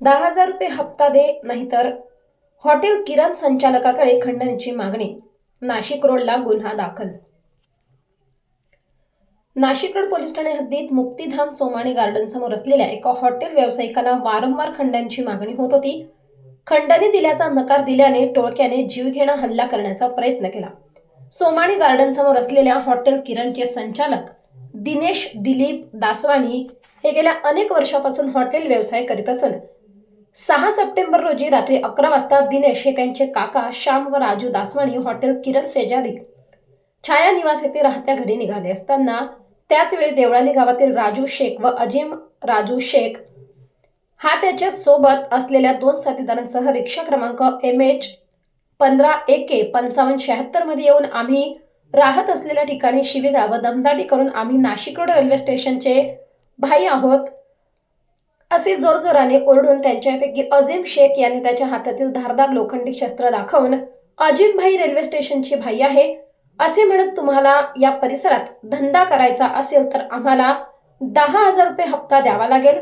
दहा हजार रुपये हप्ता दे नाहीतर हॉटेल किराण संचालकाकडे खंडणीची मागणी. नाशिक रोडला गुन्हा दाखल. नाशिक रोड पोलीस ठाणे हद्दीत मुक्तीधाम सोमाणी गार्डन समोर असलेल्या एका हॉटेल व्यावसायिकाला वारंवार खंडणीची मागणी होत होती. खंडणी दिल्याचा नकार दिल्याने टोळक्याने जीवघेणा हल्ला करण्याचा प्रयत्न केला. सोमाणी गार्डन समोर असलेल्या हॉटेल किरणचे संचालक दिनेश दिलीप दासवाणी हे गेल्या अनेक वर्षापासून हॉटेल व्यवसाय करीत असून सहा सप्टेंबर रोजी रात्री अकरा वाजता दिनेश हे त्यांचे काका श्याम व राजू दासवाणी हॉटेल किरण शेजारी छाया निवास येथे राहत्या घरी निघाले असताना त्याचवेळी देवळाली गावातील राजू शेख व अजिम राजू शेख हा त्याच्या सोबत असलेल्या दोन साथीदारांसह रिक्षा क्रमांक एम एच पंधरा एके पंचावन्न शहात्तरमध्ये येऊन आम्ही राहत असलेल्या ठिकाणी शिबिरा व दमदाटी करून आम्ही नाशिक रोड रेल्वे स्टेशनचे भाई आहोत. असे जोरजोराने ओरडून त्यांच्यापैकी अजिम शेख यांनी त्याच्या हातातील धारदार लोखंडी शस्त्र दाखवून अजिम भाई रेल्वे स्टेशनची भाई आहे. असे म्हणत तुम्हाला या परिसरात धंदा करायचा असेल तर आम्हाला दहा हजार रुपये हप्ता द्यावा लागेल.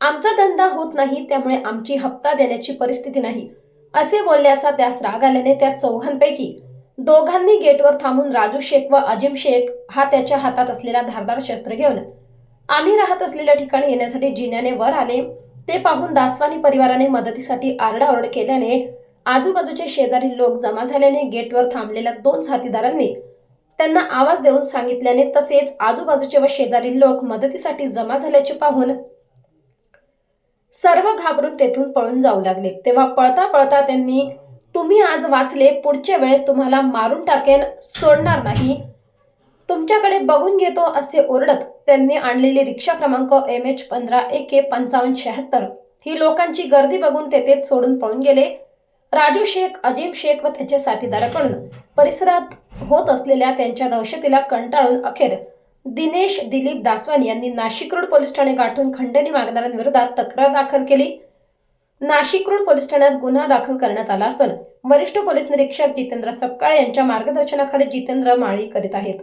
आमचा धंदा होत नाही त्यामुळे आमची हप्ता देण्याची परिस्थिती नाही. असे बोलल्याचा त्यास राग आल्याने त्या चौघांपैकी दोघांनी गेटवर थांबून राजू शेख व अजिम शेख हा त्याच्या हातात असलेला धारदार शस्त्र घेऊन आम्ही राहत असलेल्या ठिकाणी येण्यासाठी जिन्याने वर आले. ते पाहून दासवानी परिवाराने मदतीसाठी आरडाओरड केल्याने आजूबाजूचे शेजारी लोक जमा झाल्याने गेटवर थांबलेल्या दोन साथीदारांनी त्यांना आवाज देऊन सांगितल्याने तसेच आजूबाजूचे व शेजारी लोक मदतीसाठी जमा झाल्याचे पाहून सर्व घाबरून तेथून पळून जाऊ लागले. तेव्हा पळता पळता त्यांनी तुम्ही आज वाचले पुढच्या वेळेस तुम्हाला मारून टाकेन सोडणार नाही. तुमच्याकडे बघून घेतो असे ओरडत त्यांनी आणलेली रिक्षा क्रमांक एम एच पंधरा ए के पंचावन्न शहात्तर ही लोकांची गर्दी बघून तेथेच सोडून पळून गेले. राजू शेख अजिम शेख व त्याच्या साथीदाराकडून परिसरात होत असलेल्या त्यांच्या दहशतीला कंटाळून अखेर दिनेश दिलीप दासवान यांनी नाशिक रोड पोलीस ठाणे गाठून खंडणी मागणाऱ्यांविरोधात तक्रार दाखल केली. नाशिक रोड पोलीस ठाण्यात गुन्हा दाखल करण्यात आला असून वरिष्ठ पोलीस निरीक्षक जितेंद्र सपकाळे यांच्या मार्गदर्शनाखाली जितेंद्र माळी करीत आहेत.